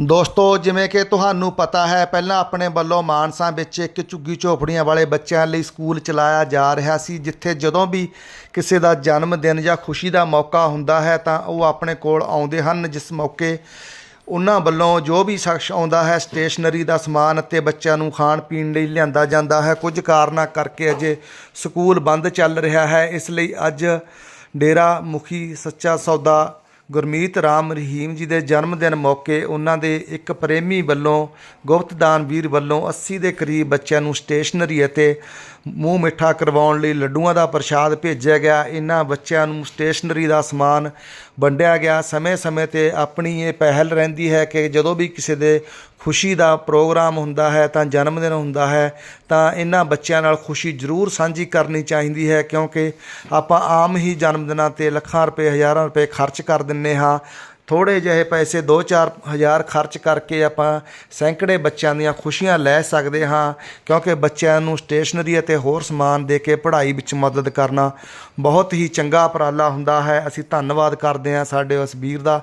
ਦੋਸਤੋ, ਜਿਵੇਂ ਕਿ ਤੁਹਾਨੂੰ ਪਤਾ ਹੈ, ਪਹਿਲਾਂ ਆਪਣੇ ਵੱਲੋਂ ਮਾਨਸਾ ਵਿੱਚ ਇੱਕ ਝੁੱਗੀ ਝੋਪੜੀਆਂ ਵਾਲੇ ਬੱਚਿਆਂ ਲਈ ਸਕੂਲ ਚਲਾਇਆ ਜਾ ਰਿਹਾ ਸੀ, ਜਿੱਥੇ ਜਦੋਂ ਵੀ ਕਿਸੇ ਦਾ ਜਨਮ ਦਿਨ ਜਾਂ ਖੁਸ਼ੀ ਦਾ ਮੌਕਾ ਹੁੰਦਾ ਹੈ, ਤਾਂ ਉਹ ਆਪਣੇ ਕੋਲ ਆਉਂਦੇ ਹਨ, ਜਿਸ ਮੌਕੇ ਉਹਨਾਂ ਵੱਲੋਂ ਜੋ ਵੀ ਸ਼ਖਸ ਆਉਂਦਾ ਹੈ, ਸਟੇਸ਼ਨਰੀ ਦਾ ਸਮਾਨ ਅਤੇ ਬੱਚਿਆਂ ਨੂੰ ਖਾਣ ਪੀਣ ਲਈ ਲਿਆਂਦਾ ਜਾਂਦਾ ਹੈ। ਕੁਝ ਕਾਰਨਾਂ ਕਰਕੇ ਅਜੇ ਸਕੂਲ ਬੰਦ ਚੱਲ ਰਿਹਾ ਹੈ, ਇਸ ਲਈ ਅੱਜ ਡੇਰਾ ਮੁਖੀ ਸੱਚਾ ਸੌਦਾ ਗੁਰਮੀਤ ਰਾਮ ਰਹੀਮ ਜੀ ਦੇ ਜਨਮ ਦਿਨ ਮੌਕੇ ਉਹਨਾਂ ਦੇ ਇੱਕ ਪ੍ਰੇਮੀ ਵੱਲੋਂ, ਗੁਪਤਦਾਨ ਵੀਰ ਵੱਲੋਂ 80 ਦੇ ਕਰੀਬ ਬੱਚਿਆਂ ਨੂੰ ਸਟੇਸ਼ਨਰੀ ਅਤੇ ਮੂੰਹ ਮਿੱਠਾ ਕਰਵਾਉਣ ਲਈ ਲੱਡੂਆਂ ਦਾ ਪ੍ਰਸ਼ਾਦ ਭੇਜਿਆ ਗਿਆ। ਇਹਨਾਂ ਬੱਚਿਆਂ ਨੂੰ ਸਟੇਸ਼ਨਰੀ ਦਾ ਸਮਾਨ ਵੰਡਿਆ ਗਿਆ। ਸਮੇਂ-ਸਮੇਂ ਤੇ ਆਪਣੀ ਇਹ ਪਹਿਲ ਰਹਿੰਦੀ ਹੈ ਕਿ ਜਦੋਂ ਵੀ ਕਿਸੇ ਦੇ ਖੁਸ਼ੀ ਦਾ ਪ੍ਰੋਗਰਾਮ ਹੁੰਦਾ ਹੈ, ਤਾਂ ਜਨਮ ਦਿਨ ਹੁੰਦਾ ਹੈ, ਤਾਂ ਇਹਨਾਂ ਬੱਚਿਆਂ ਨਾਲ ਖੁਸ਼ੀ ਜ਼ਰੂਰ ਸਾਂਝੀ ਕਰਨੀ ਚਾਹੀਦੀ ਹੈ ਕਿਉਂਕਿ ਆਪਾਂ ਆਮ ਹੀ ਜਨਮ ਦਿਨਾਂ ਤੇ ਲੱਖਾਂ ਰੁਪਏ, ਹਜ਼ਾਰਾਂ ਰੁਪਏ ਖਰਚ ਕਰ ਦਿੰਨੇ ਹਾਂ। ਥੋੜੇ ਜਿਹੇ ਪੈਸੇ 2-4 ਹਜ਼ਾਰ ਖਰਚ ਕਰਕੇ ਆਪਾਂ ਸੈਂਕੜੇ ਬੱਚਿਆਂ ਦੀਆਂ ਖੁਸ਼ੀਆਂ ਲੈ ਸਕਦੇ ਹਾਂ, ਕਿਉਂਕਿ ਬੱਚਿਆਂ ਨੂੰ ਸਟੇਸ਼ਨਰੀ ਅਤੇ ਹੋਰ ਸਮਾਨ ਦੇ ਕੇ ਪੜ੍ਹਾਈ ਵਿੱਚ ਮਦਦ ਕਰਨਾ ਬਹੁਤ ਹੀ ਚੰਗਾ ਉਪਰਾਲਾ ਹੁੰਦਾ ਹੈ। ਅਸੀਂ ਧੰਨਵਾਦ ਕਰਦੇ ਹਾਂ ਸਾਡੇ ਉਸ ਵੀਰ ਦਾ।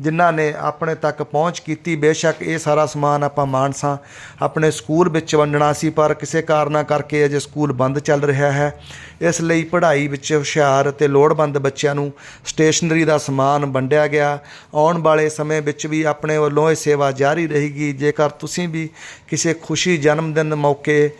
ਜਿਨ੍ਹਾਂ ਨੇ ਆਪਣੇ ਤੱਕ ਪਹੁੰਚ ਕੀਤੀ, ਬੇਸ਼ੱਕ ਇਹ ਸਾਰਾ ਸਮਾਨ ਆਪਾਂ ਮਾਨਸਾ ਆਪਣੇ ਸਕੂਲ ਵਿੱਚ ਵੰਡਣਾ ਸੀ, ਪਰ ਕਿਸੇ ਕਾਰਨਾਂ ਕਰਕੇ ਅਜੇ ਸਕੂਲ ਬੰਦ ਚੱਲ ਰਿਹਾ ਹੈ। ਇਸ ਲਈ ਪੜ੍ਹਾਈ ਵਿੱਚ ਹੁਸ਼ਿਆਰ ਅਤੇ ਲੋੜਵੰਦ ਬੱਚਿਆਂ ਨੂੰ ਸਟੇਸ਼ਨਰੀ ਦਾ ਸਮਾਨ ਵੰਡਿਆ ਗਿਆ। ਆਉਣ ਵਾਲੇ ਸਮੇਂ ਵਿੱਚ ਵੀ ਆਪਣੇ ਵੱਲੋਂ ਇਹ ਸੇਵਾ ਜਾਰੀ ਰਹੇਗੀ। ਜੇਕਰ ਤੁਸੀਂ ਵੀ ਕਿਸੇ ਖੁਸ਼ੀ ਜਨਮ ਦਿਨ ਮੌਕੇ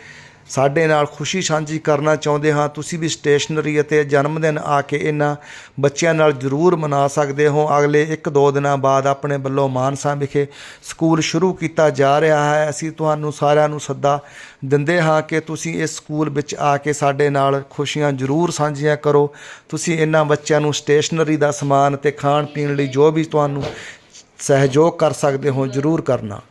ਸਾਡੇ ਨਾਲ ਖੁਸ਼ੀ ਸਾਂਝੀ ਕਰਨਾ ਚਾਹੁੰਦੇ ਹਾਂ। ਤੁਸੀਂ ਵੀ ਸਟੇਸ਼ਨਰੀ ਅਤੇ ਜਨਮ ਦਿਨ ਆ ਕੇ ਇਹਨਾਂ ਬੱਚਿਆਂ ਨਾਲ ਜ਼ਰੂਰ ਮਨਾ ਸਕਦੇ ਹੋ। ਅਗਲੇ 1-2 ਦਿਨਾਂ ਬਾਅਦ ਆਪਣੇ ਵੱਲੋਂ ਮਾਨਸਾ ਵਿਖੇ ਸਕੂਲ ਸ਼ੁਰੂ ਕੀਤਾ ਜਾ ਰਿਹਾ ਹੈ। ਅਸੀਂ ਤੁਹਾਨੂੰ ਸਾਰਿਆਂ ਨੂੰ ਸੱਦਾ ਦਿੰਦੇ ਹਾਂ ਕਿ ਤੁਸੀਂ ਇਸ ਸਕੂਲ ਵਿੱਚ ਆ ਕੇ ਸਾਡੇ ਨਾਲ ਖੁਸ਼ੀਆਂ ਜ਼ਰੂਰ ਸਾਂਝੀਆਂ ਕਰੋ। ਤੁਸੀਂ ਇਹਨਾਂ ਬੱਚਿਆਂ ਨੂੰ ਸਟੇਸ਼ਨਰੀ ਦਾ ਸਮਾਨ ਤੇ ਖਾਣ ਪੀਣ ਲਈ ਜੋ ਵੀ ਤੁਹਾਨੂੰ ਸਹਿਯੋਗ ਕਰ ਸਕਦੇ ਹੋ, ਜ਼ਰੂਰ ਕਰਨਾ।